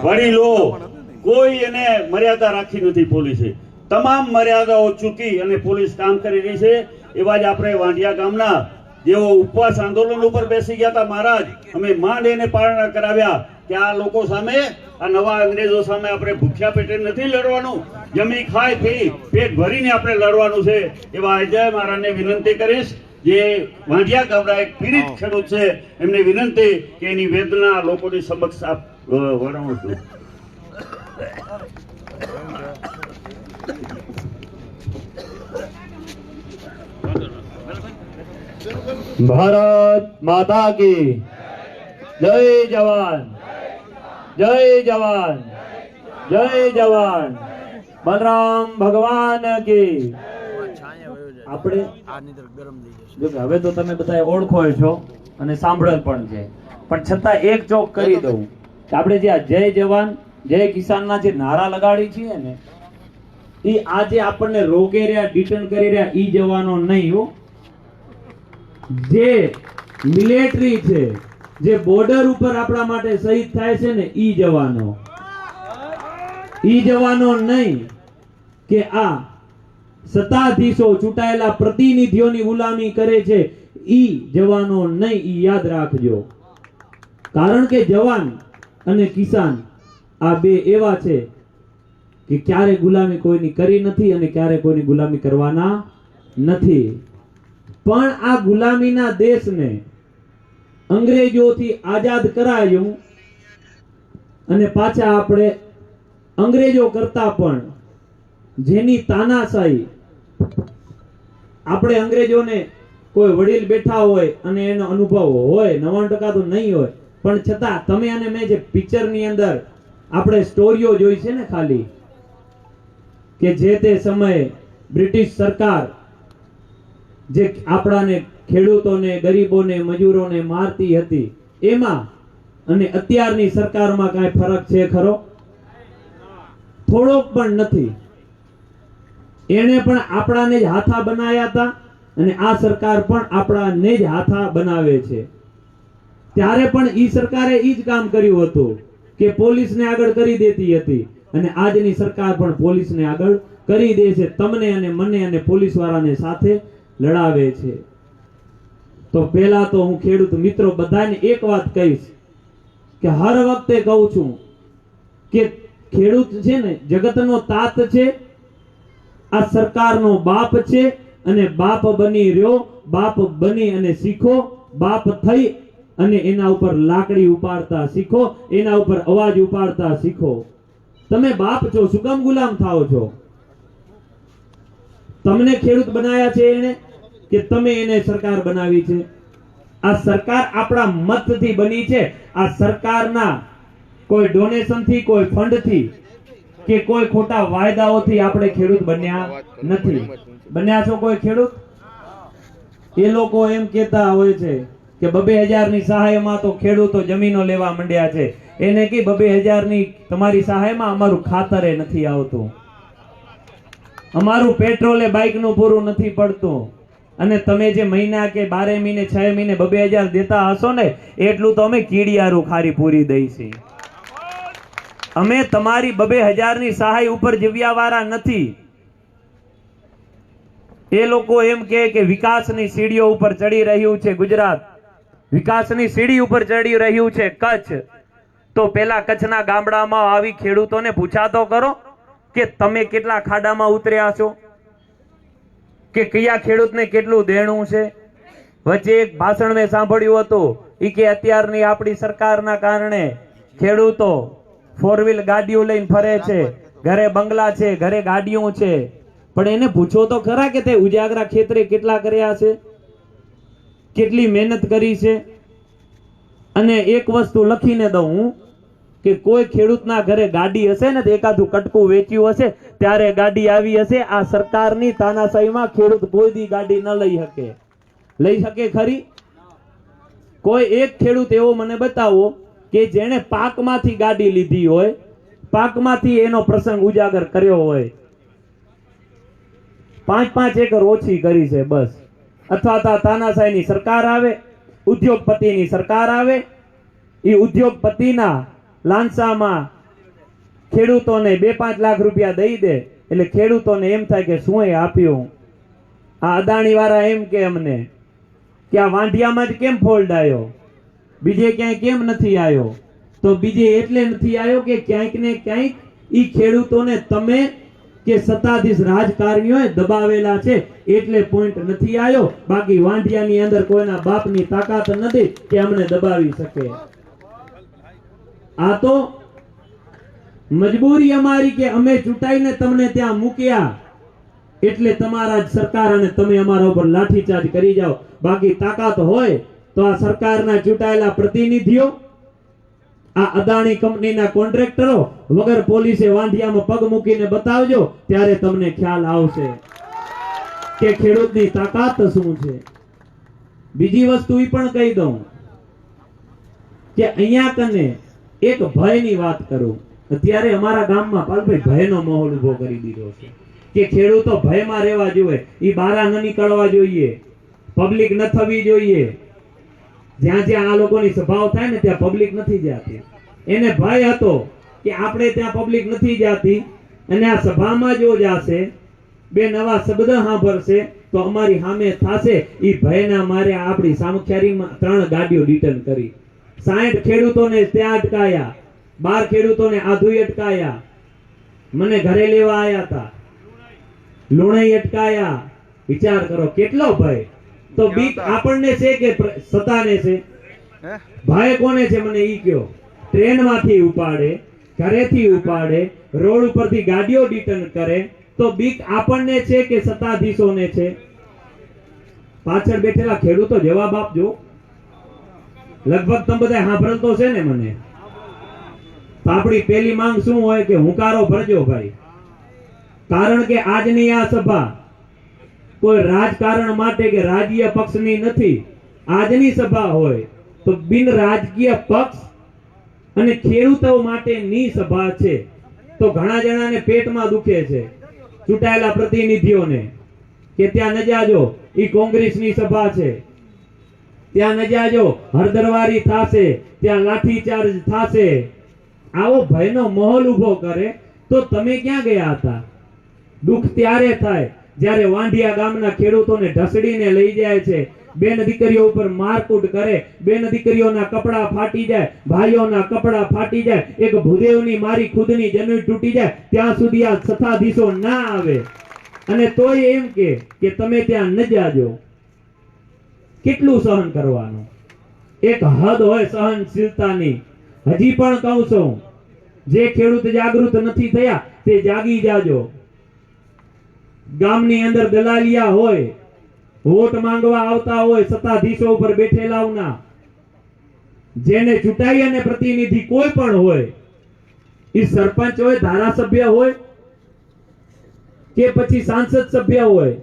વડીલો, કોઈ એને મર્યાદા રાખી નથી પોલીસે. તમામ મર્યાદાઓ ચૂકી અને પોલીસ કામ કરી રહી છે. એવા જ આપણે વાંઢિયા ગામના જેઓ ઉપવાસ આંદોલન ઉપર બેસી ગયા હતા, મહારાજ, અમે માંડ એને પાલના કરાવ્યા કે આ લોકો સામે, આ નવા અંગ્રેજો સામે આપણે ભૂખ્યા પેટે નથી લડવાનું. જમી ખાય, પી, પેટ ભરીને આપણે લડવાનું છે. એવા અજય મહારાજને વિનંતી કરીશ જે વાંઢિયા ગામના એક પીડિત ખેડૂત છે, એમને વિનંતી કે એની વેદના લોકોની સમક્ષ આપ અ, વર્ણવો છો. ભારત માતા કી. જય જવાન. જય જવાન. જય જવાન. બલરામ ભગવાન કી. આપણે હવે તો તમે બધા ઓળખો છો અને સાંભળેલ પણ છે. પણ છતાં એક ચોક કરી દઉં. આપણે જે જય જવાન, જય કિસાનના જે નારા લગાડી છીએ ને, એ આજે આપણને રોકે રહ્યા ડિટેન કરી રહ્યા ઈ જવાનો નહીં હો. જે મિલિટરી છે, જે બોર્ડર ઉપર આપણા માટે શહીદ થાય છે ને, ઈ જવાનો. ઈ જવાનો નહીં કે આ સત્તાધીશો ચૂંટાયેલા પ્રતિનિધિઓની ગુલામી કરે છે, ઈ જવાનો નહીં, ઈ યાદ રાખજો. કારણ કે જવાન અને કિસાન આ બે એવા છે કે ક્યારે ગુલામી કોઈની કરી નથી અને ક્યારે કોઈની ગુલામી કરવાના નથી. પણ આ ગુલામીના દેશને અંગ્રેજોથી આઝાદ કરાયું અને પાછા આપણે અંગ્રેજો કરતા પણ જેની તાનાશાહી આપણે અંગ્રેજોને કોઈ વડીલ બેઠા હોય અને એનો અનુભવ હોય, નવ્વાણું ટકા તો નહીં હોય પણ છતાં તમે અને મેં જે પિક્ચરની અંદર આપણે સ્ટોરીઓ જોઈ છે ને ખાલી, કે જે તે સમયે બ્રિટિશ સરકાર જે આપણાને ખેડૂતોને, ગરીબોને, મજૂરોને મારતી હતી, એમાં અને અત્યારની સરકારમાં કાંઈ ફરક છે ખરો? થોડોક પણ નથી. એણે પણ આપણાને જ હાથા બનાવ્યા હતા અને આ સરકાર પણ આપણાને જ હાથા બનાવે છે. ત્યારે પણ ઈ સરકારે ઈ જ કામ કર્યું હતું કે પોલીસને આગળ કરી દેતી હતી. અને આજની સરકાર પણ પોલીસને આગળ કરી દે છે, તમને અને મને અને પોલીસ વાળાને સાથે લડાવે છે. તો પહેલા તો હું ખેડૂત મિત્રો બધાને એક વાત કહીશ કે હર વખતે કહું છું કે ખેડૂત છે ને, જગતનો તાત છે, આ સરકારનો બાપ છે, અને બાપ બની રહ્યો, બાપ બની અને શીખો, બાપ થઈ અને એના ઉપર લાકડી ઉપાડતા શીખો, એના ઉપર અવાજ ઉપાડતા શીખો. તમે બાપ છો, સુગમ ગુલામ થાઓ છો. તમને ખેડૂત બનાવ્યા છે એને કે તમે એને સરકાર બનાવી છે? આ સરકાર આપણા મતથી બની છે. આ સરકારના કોઈ ડોનેશનથી કોઈ ફંડથી કે કોઈ ખોટા વાયદાઓથી આપણે ખેડૂત બન્યા નથી. બન્યા છો કોઈ ખેડૂત? એ લોકો એમ કહેતા હોય છે કે બબે હજારની સહાયમાં તો ખેડૂતો જમીનો લેવા માંડ્યા છે. એને કે બબે હજારની તમારી સહાયમાં અમારું ખાતરે નથી આવતું. અમારું પેટ્રોલે બાઇકનું પૂરું નથી પડતું. અને તમે જે મહિના કે બારે મહિને, છ મહિને બબે હજાર દેતા હશો ને, એટલું તો અમે કીડિયારું ખારી પૂરી દઈશી અમે તમારી બબે હજારની સહાય ઉપર જીવ્યાવાળા નથી. એ લોકો એમ કે વિકાસની સીડીઓ ઉપર ચડી રહ્યું છે ગુજરાત. વિકાસની સીડી ઉપર ચડી રહ્યું છે કચ્છ. તો પેલા કચ્છના ગામડામાં આવી ખેડૂતોને પૂછાતો કરો કે તમે કેટલા ખાડામાં ઉતર્યા છો? કે કયા ખેડૂતને કેટલું દેણું છે? વચ્ચે એક ભાષણ મેં સાંભળ્યું હતું એ કે અત્યારની આપણી સરકારના કારણે ખેડૂતો ફોર વ્હીલ ગાડીઓ લઈને ફરે છે. ઘરે બંગલા છે, ઘરે ગાડીઓ છે. પણ એને પૂછો તો ખરા કે તે ઉજાગરા ખેતરે કેટલા કર્યા છે? કેટલી મહેનત કરી છે? અને એક વસ્તુ લખીને દઉં હું, કે કોઈ ખેડૂતના ઘરે ગાડી હશે ને એકાદું કટકું વેચ્યું હશે, ત્યારે ગાડી આવી હશે, આ સરકારની તાનાશાહીમાં ખેડૂત કોઈ દી ગાડી ન લઈ શકે. લઈ શકે ખરી? કોઈ એક ખેડૂત એવો મને બતાવો કે જેણે પાકમાંથી ગાડી લીધી હોય, પાકમાંથી એનો પ્રસંગ ઉજાગર કર્યો હોય. પાંચ પાંચ એકર ઓછી કરી છે, બસ. અથવા તો તાનાશાહીની સરકાર આવે, ઉદ્યોગપતિની સરકાર આવે એ ઉદ્યોગપતિના લાંસામાં ખેડૂતોને બે પાંચ લાખ રૂપિયા દઈ દે, એટલે ખેડૂતોને એમ થાય કે શું એ આપ્યું? આ અદાણીવાળા એમ કે અમને કે આ વાંઢિયામાં જ કેમ ફોલ્ડ આવ્યો બીજે ક્યાંય કેમ નથી આવ્યો તો બીજે એટલે નથી આવ્યો કે ક્યાંક ને ક્યાંક એ ખેડૂતોને તમે કે સત્તાધીશ રાજકારણીઓએ દબાવેલા છે એટલે પોઈન્ટ નથી આવ્યો. બાકી વાંઢિયાની અંદર કોઈના બાપની તાકાત નથી કે અમને દબાવી શકે. આ તો મજબૂરી અમારી કે અમે ચૂંટાઈને તમને ત્યાં મૂક્યા. એટલે તમારા જ સરકાર અને તમે અમારા ઉપર લાઠીચાર્જ કરી જાઓ. બાકી તાકાત હોય તો આ સરકારના ચૂંટાયેલા પ્રતિનિધિઓ આ અદાણી કંપનીના કોન્ટ્રાક્ટરો વગર પોલીસે વાંધિયામાં પગ મૂકીને બતાવજો, ત્યારે તમને ખ્યાલ આવશે કે ખેડૂતની તાકાત શું છે. બીજી વસ્તુ એ પણ કહી દઉં કે અહીંયા તને એક ભયની વાત કરું. અત્યારે અમારા ગામમાં પાલભાઈ ભયનો માહોલ ઊભો કરી દીધો છે. કે ખેડૂતો ભયમાં રહેવા જોઈએ એ બારા ન નીકળવા જોઈએ, પબ્લિક ન થવી જોઈએ. જ્યાં જ્યાં આ લોકોની સભાઓ થાય ને ત્યાં પબ્લિક નથી જતી. એને ભય હતો કે આપણે ત્યાં પબ્લિક નથી જતી અને આ સભામાં જો જાશે, બે નવા શબ્દ સાંભળશે, તો અમારી સામે થાશે. એ ભયના મારે આપણી સામખ્યારીમાં ત્રણ ગાડીઓ રિટર્ન કરી. સાઠ ખેડૂતોને ત્યાં અટકાયા, બાર ખેડૂતોને આધુય અટકાયા. મને ઘરે લેવા આવ્યા હતા લુણાઈ અટકાયા. વિચાર કરો, કેટલો ભય. તો બીક આપણને છે કે સતાને છે? ભાઈ કોને છે મને ઈ કયો? ટ્રેનમાંથી ઉપાડે ઘરેથી ઉપાડે રોડ ઉપરથી ગાડીઓ ડિટર્ન કરે તો બીક આપણને છે કે સત્તાધીશોને છે? પાછળ બેઠેલા ખેડૂતો જવાબ આપજો. લગભગ તમે બધા સાંભળલ તો છે ને મને? આપણી પેલી માંગ શું હોય કે હુંકારો ભરજો ભાઈ. કારણ કે આજની આ સભા કોઈ રાજકારણ માટે કે રાજકીય પક્ષની નથી. આજની સભા હોય તો બિન રાજકીય પક્ષ અને ખેડૂતો માટેની સભા છે. તો ઘણા જણાને પેટમાં દુખે છે. ચૂંટાયેલા પ્રતિનિધિઓને કે ત્યાં ન જાજો કોંગ્રેસની સભા છે. ત્યાં ન હરદરવારી થાશે, ત્યાં લાઠીચાર્જ થાશે. આવો ભયનો માહોલ ઊભો કરે તો તમે ક્યાં ગયા હતા? દુઃખ ત્યારે થાય જ્યારે વાંઢિયા ગામના ખેડૂતોને ઢસડીને લઈ જાય છે, બેન દીકરીઓ ઉપર મારકૂટ કરે, બેન દીકરીઓના કપડા ફાટી જાય, ભાઈઓના કપડા ફાટી જાય, એક ભૂદેવની મારી ખુદની જમીન તૂટી જાય, ત્યાં સુધી આ સત્તાધીશો ના આવે. અને તોય એમ કે કે તમે ત્યાં ન જાજો. કેટલું સહન કરવાનું? એક હદ હોય સહનશીલતાની. હજી પણ કહું છું, જે ખેડૂત જાગૃત નથી થયા, તે જાગી જાજો. ગામની અંદર દલાલિયા હોય, વોટ માંગવા આવતા હોય, સત્તાધીશો ઉપર બેઠેલાઓના જેને ચૂંટાઈ અને પ્રતિનિધિ કોઈ પણ હોય, એ સરપંચ હોય, ધારાસભ્ય હોય, કે પછી સાંસદ સભ્ય હોય,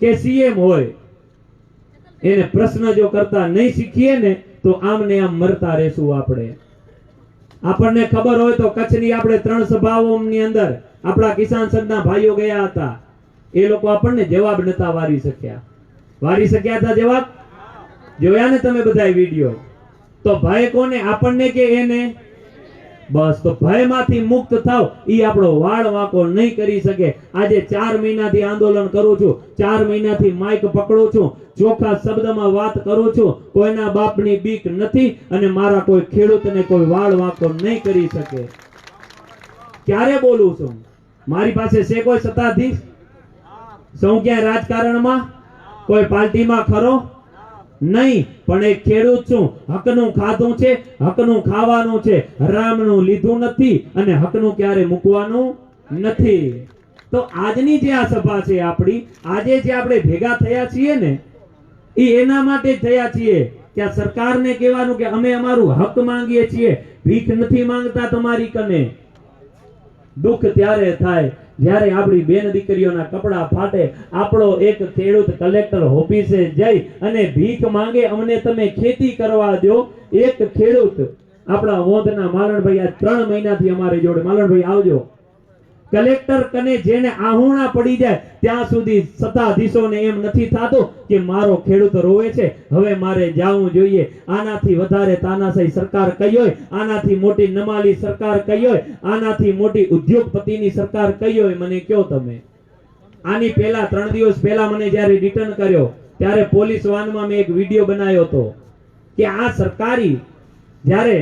કે સીએમ હોય, એને પ્રશ્ન જો કરતા નહીં શીખીએ ને, તો આમ ને આમ મરતા રહેશું આપણે. આપણને ખબર હોય તો કચ્છની આપણે ત્રણ સભાઓની અંદર આપણા કિસાન સંઘના ભાઈઓ ગયા હતા. એ લોકો આપણને જવાબ નતા વારી શક્યા. વારી શક્યા હતા જવાબ? જોયા ને તમે બધા વીડિયો? તો ભય કોને? આપણને કે એને? બસ, તો ભયમાંથી મુક્ત થાવ એ આપણો વાળ વાંકો નહીં કરી શકે. આજે ચાર મહિનાથી આંદોલન કરું છું. ચાર મહિનાથી માઇક પકડું છું. ચોખ્ખા શબ્દમાં વાત કરું છું, કોઈના બાપની બીક નથી અને મારા કોઈ ખેડૂતને કોઈ વાળ વાંકો નહીં કરી શકે. ક્યારે બોલું છું? મારી પાસે છે કોઈ સત્તાધીશ? સૌ ક્યાંય રાજકારણમાં? કોઈ પાર્ટીમાં ખરો? નહીં, પણ એક ખેડૂત છું. હકનું ખાધું છે, હકનું ખાવાનું છે. હરામનું લીધું નથી અને હકનું ક્યારે મૂકવાનું નથી. તો આજની જે આ સભા છે આપણી, આજે જે આપણે ભેગા થયા છીએ ને એ એના માટે થયા છીએ કે આ સરકારને કહેવાનું કે અમે અમારું હક માંગીએ છીએ. ભીખ નથી માંગતા તમારી કને. દુઃખ ત્યારે થાય જ્યારે આપણી બેન દીકરીઓના કપડા ફાટે. આપણો એક ખેડૂત કલેક્ટર ઓફિસે જઈ અને ભીખ માંગે અમને તમે ખેતી કરવા દો એક ખેડૂત આપણા વોંધના માલણભાઈ આ ત્રણ મહિનાથી અમારી જોડે. માલણભાઈ, આવજો. કલેક્ટર કને જેને આહુણા પડી જાય, ત્યાં સુધી સત્તાધીશોને એમ નથી થતું કે મારો ખેડૂત રોવે છે. હવે મારે જાવું જોઈએ. આનાથી વધારે તાનાશાહી સરકાર કઈ હોય? આનાથી મોટી નમાલી સરકાર કઈ હોય? આનાથી મોટી ઉદ્યોગપતિની સરકાર કઈ હોય? મને કયો તમે. આની પહેલા ત્રણ દિવસ પહેલા મને જ્યારે રિટર્ન કર્યો, ત્યારે પોલીસ વાનમાં મેં એક વીડિયો બનાવ્યો હતો કે આ સરકારી જ્યારે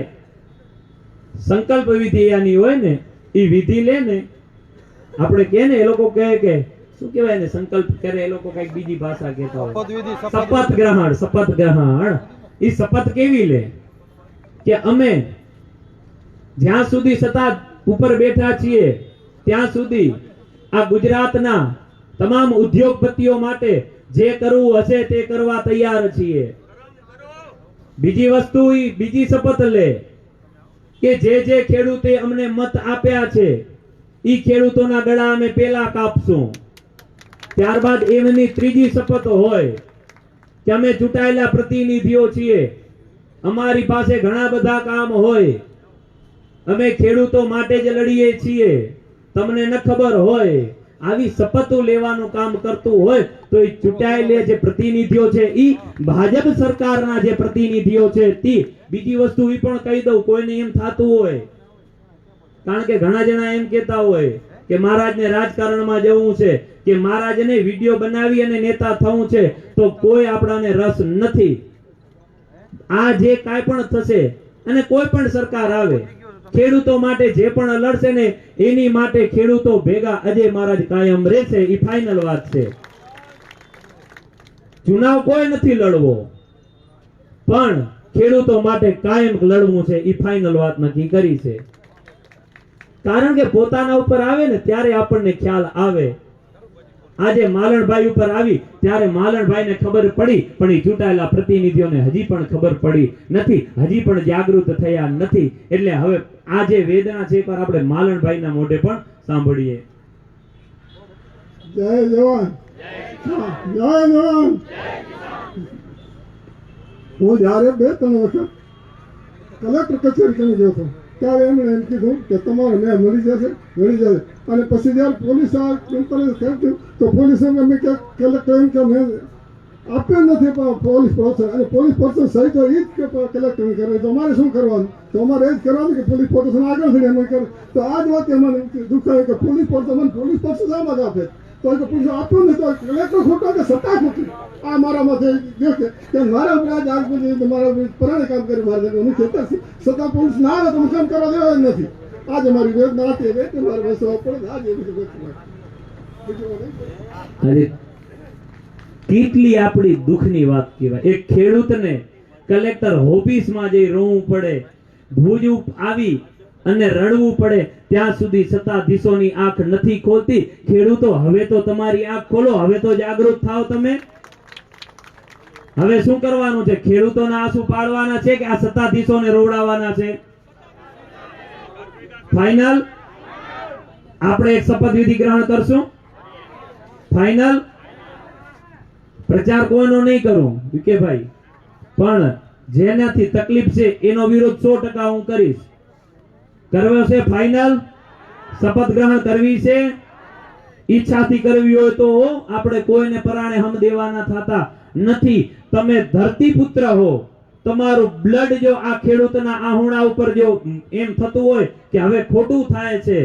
સંકલ્પ વિધિ આની હોય ને એ વિધિ લે ને આપણે કે ને એ લોકો કહે કે શું કહેવાય ને સંકલ્પ કરે એ લોકો કંઈક બીજી ભાષા કહેતા હોય. શપથ ગ્રહણ શપથ ગ્રહણ. એ શપથ કેવી લે? કે અમે જ્યાં સુધી સતા ઉપર બેઠા છીએ ત્યાં સુધી આ ગુજરાતના તમામ ઉદ્યોગપતિઓ માટે જે કરવું હશે તે કરવા તૈયાર છીએ. બીજી વસ્તુ બીજી શપથ લે કે જે જે ખેડૂતે અમને મત આપ્યા છે ઈ ખેડૂતોના ગળા અમે પેલા કાપશું. ત્યારબાદ એમની ત્રીજી શપથ હોય કે અમે ચૂંટાયેલા પ્રતિનિધિઓ છીએ. અમારી પાસે ઘણા બધા કામ હોય. અમે ખેડૂતો માટે જ લડીએ છીએ. તમને ન ખબર હોય, આવી શપથો લેવાનું કામ કરતું હોય તો એ ચૂંટાયેલા જે પ્રતિનિધિઓ છે એ ભાજપ સરકારના જે પ્રતિનિધિઓ છે, તે બીજી વસ્તુ એ પણ કહી દઉં, કોઈને એમ થાતું હોય કારણ કે ઘણા જણા એમ કહેતા હોય કે મહારાજને રાજકારણમાં જવું છે, કે મહારાજને વીડિયો બનાવી અને નેતા થવું છે, તો કોઈ આપણાને રસ નથી. આ જે કાંઈ પણ થશે, અને કોઈ પણ સરકાર આવે, ખેડૂતો માટે જે પણ લડશે ને, એની માટે ખેડૂતો ભેગા અજય મહારાજ કાયમ રહેશે એ ફાઇનલ વાત છે. ચુનાવ કોઈ નથી લડવો, પણ ખેડૂતો માટે કાયમ લડવું છે એ ફાઇનલ વાત નક્કી કરી છે. કારણ કે પોતાના ઉપર આવે ને ત્યારે આપણને ખ્યાલ આવે. આજે માલણભાઈ ઉપર આવી, ત્યારે માલણભાઈને ખબર પડી, પણ એ ચૂંટાયેલા પ્રતિનિધિઓને હજી પણ ખબર પડી નથી, હજી પણ જાગૃત થયા નથી. એટલે હવે આ જે વેદના છે પર આપણે માલણભાઈના મોઢે પણ સાંભળીએ. જય જવાન. જય જવાન. હું જ્યારે બે ત્રણ વખત કલેક્ટર કચેરી કરી ગયો હતો. ત્યારે એમણે એમ કીધું કે તમારો ન્યાય મળી જશે મળી જશે. અને પછી જ્યારે પોલીસ આ તંત્રએ થયું તો પોલીસે કે કલેક્ટર એમ કે મેં આપ્યો નથી, પણ પોલીસ પ્રોસેસ અને પોલીસ પ્રોસેસ સહી એ જ કે કલેક્ટર કરે. તો અમારે શું કરવાનું? તો અમારે એ જ કરવાનું કે પોલીસ પ્રોટેક્શન આગળ થઈને એમ કરે. તો આ જ વાત અમને દુખાય કે પોલીસ પ્રોટેક્શન પોલીસ પ્રોસેસ આમાં જ આપે. તો પૂછો કે ને આપ્યો નહીં તો કલેક્ટર ખોટો કે સત્તા ખોટી? આ મારા માથે ગયો છે, કે મારા ઉપર આગ પછી મારા પરાણે કામ કરી મારે હું ખેતર છું. સત્તા પોલીસ ના આવે તો હું કામ કરવા દેવા જ નથી. આજે મારી વેદના હતી, એટલે મારે બસો પડે આજે બધું બીજું નહીં કેટલી આપણી દુઃખની વાત કહેવાય. એક ખેડૂતને કલેક્ટર ઓફિસમાં જઈ રોવું પડે. ભુજ આવી અને રડવું પડે ત્યાં સુધી સત્તાધીશોની આંખ નથી ખોલતી. ખેડૂતો, હવે તો તમારી આંખ ખોલો, હવે તો જાગૃત થાવ તમે. હવે શું કરવાનું છે? ખેડૂતોના આંસુ પાડવાના છે કે આ સત્તાધીશોને રોવડાવવાના છે? ફાઇનલ આપણે એક શપથવિધિ ગ્રહણ કરશું. ફાઇનલ પ્રચાર કોઈનો નહીં કરું, વિકેભાઈ. પણ જેનાથી તકલીફ છે, એનો વિરોધ સો ટકા હું કરીશ. કરવો છે ફાઇનલ શપથ ગ્રહણ કરવી છે. ઈચ્છાથી કરવી હોય તો આપણે કોઈને પરાણે હમ દેવાના થતા નથી. તમે ધરતી પુત્ર હો. તમારું બ્લડ જો આ ખેડૂતના આહુણા ઉપર જો એમ થતું હોય કે હવે ખોટું થાય છે,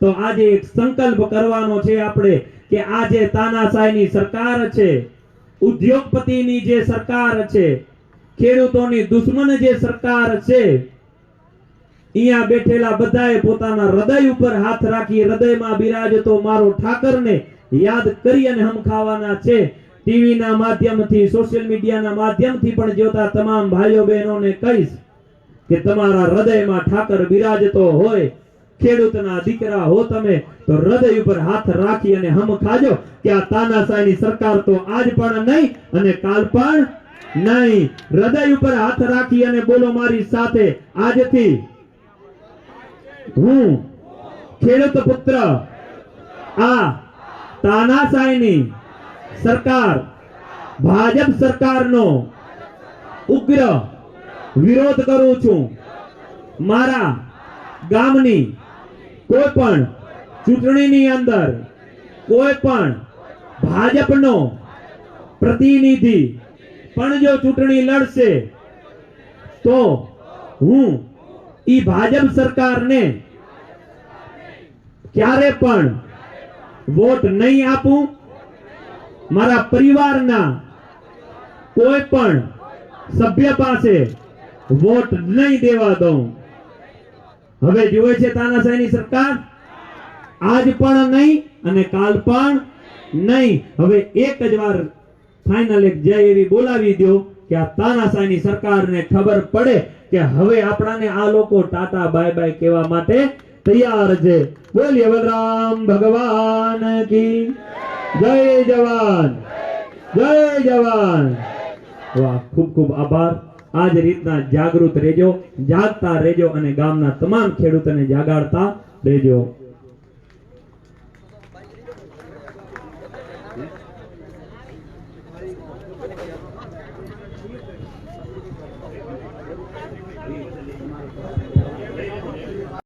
તો આજે એક સંકલ્પ કરવાનો છે આપણે કે આ જે તાનાશાહીની સરકાર છે. ઉદ્યોગપતિની જે સરકાર છે, ખેડૂતોની દુશ્મન જે સરકાર છે અહીંયા બેઠેલા બધાએ પોતાના હૃદય ઉપર હાથ રાખી હૃદયમાં બિરાજતો મારો ઠાકરને યાદ કરી અને હમ ખાવાના છે. ટીવીના માધ્યમથી, સોશિયલ મીડિયાના માધ્યમથી પણ જોતા તમામ ભાઈઓ બહેનોને કહીશ કે તમારા હૃદયમાં ઠાકર બિરાજતો હોય, ખેડૂતના દીકરા હો તમે, તો હૃદય ઉપર હાથ રાખી અને હમ ખાજો કે આ તાનાશાહીની સરકાર તો આજ પણ નહીં અને કાલ પણ નહીં. હૃદય ઉપર હાથ રાખી અને બોલો મારી સાથે આજથી હું, ખેડૂત પુત્ર, આ તાનાશાહીની સરકાર, ભાજપ સરકારનો ઉગ્ર વિરોધ કરું છું. મારા ગામની કોઈ પણ ચૂંટણીની અંદર કોઈ પણ ભાજપનો પ્રતિનિધિ પણ જો ચૂંટણી લડશે, તો હું ઈ ભાજપ સરકારને ક્યારે પણ વોટ નહીં આપું, મારા પરિવારના કોઈ પણ સભ્ય પાસે વોટ નહીં દેવા દઉં. હવે જુએ છે તાનાશાહીની સરકાર? આજ પણ નહીં અને કાલ પણ નહીં. હવે એક જ વાર ફાઇનલ એક જય એવી બોલાવી દો કે આ તાનાશાહીની સરકારને ખબર પડે કે હવે આપણાને આ લોકો ટાટા બાય બાય કહેવા માટે તૈયાર છે. બોલીએ, બલરામ ભગવાન કી જય જવાન જય જવાન. વાહ, ખૂબ ખૂબ આભાર. આ જ રીતના જાગૃત રહેજો, જાગતા રહેજો અને ગામના તમામ ખેડૂતોને જાગાડતા રહેજો.